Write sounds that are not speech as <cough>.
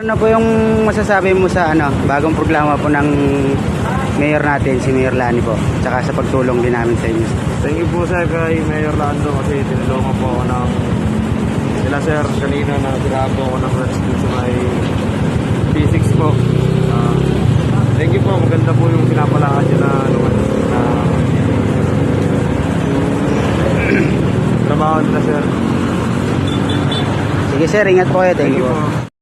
Ano po yung masasabi mo sa ano, bagong programa po ng mayor natin, si Mayor Lani po, tsaka sa pagtulong din namin sa inyo. Thank you po sir kay Mayor Lando kasi tinulungan po ako ng sila sir kanina na tirahan po ako ng rescue sa may P6 po. Uh, thank you po, maganda po yung pinapalakad niya na ano na <clears throat> trabaho nila sir. Sige sir, ingat po kayo. Thank you po. po.